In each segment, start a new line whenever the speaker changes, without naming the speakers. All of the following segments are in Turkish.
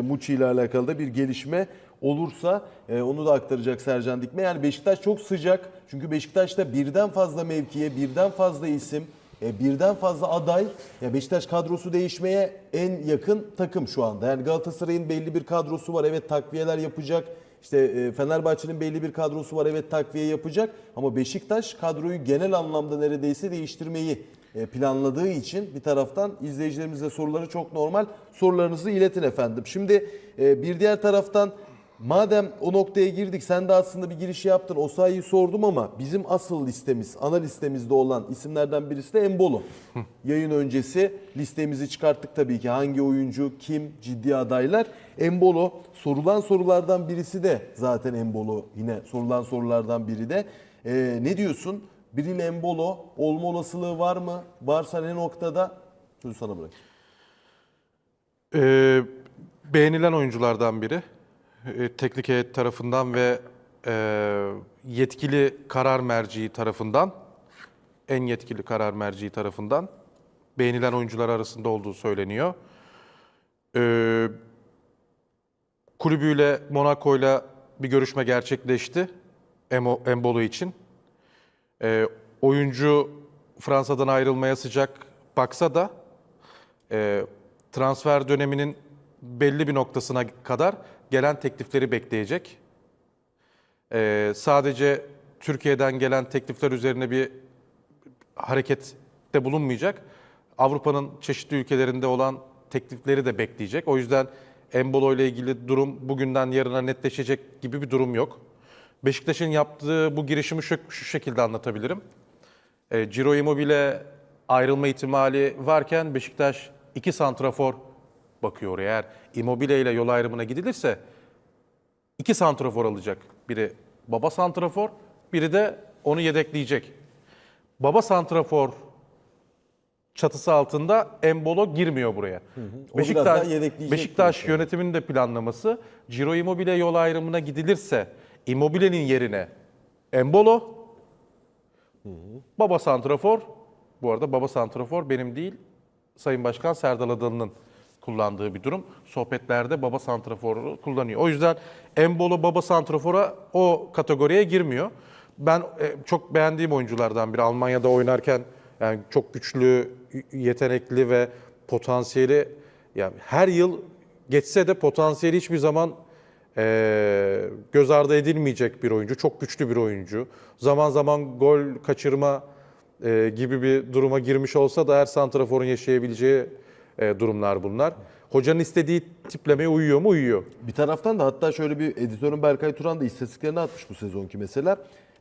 Muçi ile alakalı da bir gelişme olursa e, onu da aktaracak Sercan Dikme. Yani Beşiktaş çok sıcak. Çünkü Beşiktaş'ta birden fazla mevkiye, birden fazla isim, e, birden fazla aday. Ya Beşiktaş kadrosu değişmeye en yakın takım şu anda. Yani Galatasaray'ın belli bir kadrosu var. Evet takviyeler yapacak. İşte e, Fenerbahçe'nin belli bir kadrosu var. Evet takviye yapacak. Ama Beşiktaş kadroyu genel anlamda neredeyse değiştirmeyi planladığı için bir taraftan izleyicilerimize soruları çok normal. Sorularınızı iletin efendim. Şimdi e, bir diğer taraftan Madem o noktaya girdik sen de aslında bir giriş yaptın. O sayıyı sordum ama bizim asıl listemiz, ana listemizde olan isimlerden birisi de Embolo. Yayın öncesi listemizi çıkarttık tabii ki. Hangi oyuncu, kim, ciddi adaylar. Embolo sorulan sorulardan birisi de zaten Embolo yine sorulan sorulardan biri de. Ee, ne diyorsun? Biril Embolo olma olasılığı var mı? Varsa ne noktada? Sözü sana bırak.
Ee, beğenilen oyunculardan biri. Ee, teknik heyet tarafından ve e, yetkili karar merciği tarafından, en yetkili karar merciği tarafından beğenilen oyuncular arasında olduğu söyleniyor. Ee, kulübüyle, Monaco'yla bir görüşme gerçekleşti Embolo için. Ee, oyuncu Fransa'dan ayrılmaya sıcak baksa da e, transfer döneminin belli bir noktasına kadar gelen teklifleri bekleyecek. E, sadece Türkiye'den gelen teklifler üzerine bir harekette bulunmayacak. Avrupa'nın çeşitli ülkelerinde olan teklifleri de bekleyecek. O yüzden Embolo ile ilgili durum bugünden yarına netleşecek gibi bir durum yok. Beşiktaş'ın yaptığı bu girişimi şu, şu şekilde anlatabilirim. E, Ciro Immobile ayrılma ihtimali varken Beşiktaş iki santrafor bakıyor. Eğer Immobile ile yol ayrımına gidilirse iki santrafor alacak. Biri baba santrafor, biri de onu yedekleyecek. Baba santrafor çatısı altında Embolo girmiyor buraya.
Daha yedekleyecek
Beşiktaş
diyorsun.
yönetiminin de planlaması Ciro Immobile yol ayrımına gidilirse Immobile'nin yerine Embolo, Baba Santrafor, bu arada Baba Santrafor benim değil, Sayın Başkan Serdal Adalı'nın kullandığı bir durum. Sohbetlerde Baba Santrafor'u kullanıyor. O yüzden Embolo Baba Santrafor'a o kategoriye girmiyor. Ben e, çok beğendiğim oyunculardan biri. Almanya'da oynarken yani çok güçlü, yetenekli ve potansiyeli yani her yıl geçse de potansiyeli hiçbir zaman e, göz ardı edilmeyecek bir oyuncu. Çok güçlü bir oyuncu. Zaman zaman gol kaçırma e, gibi bir duruma girmiş olsa da her santraforun yaşayabileceği e, durumlar bunlar. Hocanın istediği tiplemeye uyuyor mu? Uyuyor.
Bir taraftan da hatta şöyle bir editörün Berkay Turan da istatistiklerini atmış bu sezonki mesela.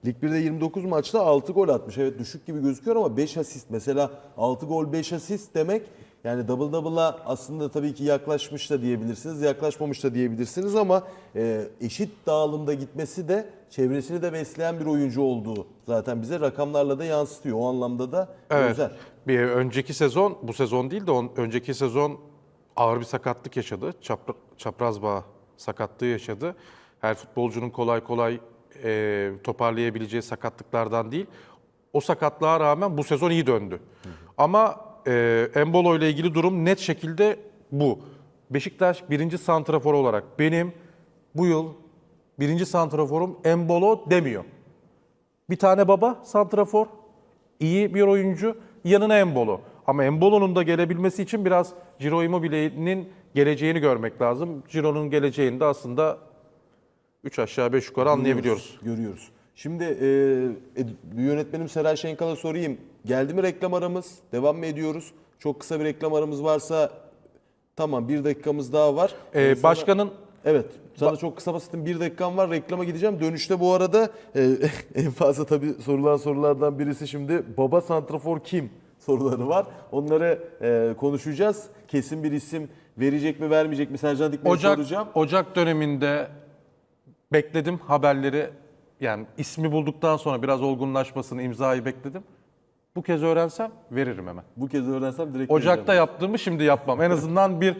Lig 1'de 29 maçta 6 gol atmış. Evet düşük gibi gözüküyor ama 5 asist. Mesela 6 gol 5 asist demek yani double double'a aslında tabii ki yaklaşmış da diyebilirsiniz, yaklaşmamış da diyebilirsiniz ama e, eşit dağılımda gitmesi de çevresini de besleyen bir oyuncu olduğu zaten bize rakamlarla da yansıtıyor. O anlamda da
Evet.
güzel.
Bir önceki sezon, bu sezon değil de on, önceki sezon ağır bir sakatlık yaşadı. Çapra, çapraz bağ sakatlığı yaşadı. Her futbolcunun kolay kolay e, toparlayabileceği sakatlıklardan değil. O sakatlığa rağmen bu sezon iyi döndü. Ama e, Embolo ile ilgili durum net şekilde bu. Beşiktaş birinci santrafor olarak benim bu yıl birinci santraforum Embolo demiyor. Bir tane baba santrafor, iyi bir oyuncu, yanına Embolo. Ama Embolo'nun da gelebilmesi için biraz Ciro Immobile'nin geleceğini görmek lazım. Ciro'nun geleceğini de aslında 3 aşağı 5 yukarı anlayabiliyoruz.
Görüyoruz. Şimdi e, ed- yönetmenim Seray Şenkal'a sorayım. Geldi mi reklam aramız? Devam mı ediyoruz? Çok kısa bir reklam aramız varsa tamam bir dakikamız daha var.
Ee,
Ee, sana-
başkanın
Evet. Sana çok kısa basitin bir dakikam var. Reklama gideceğim. Dönüşte bu arada e, en fazla tabii sorulan sorulardan birisi şimdi baba santrafor kim soruları var. Onları e, konuşacağız. Kesin bir isim verecek mi vermeyecek mi Sercan Dikmen'e
Ocak
soracağım.
Ocak döneminde bekledim haberleri. Yani ismi bulduktan sonra biraz olgunlaşmasını, imzayı bekledim. Bu kez öğrensem veririm hemen.
Bu kez öğrensem direkt
Ocak'ta yaptığımı şimdi yapmam. En azından bir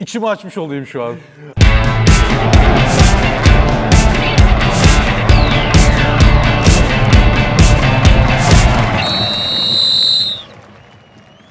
içimi açmış olayım şu an.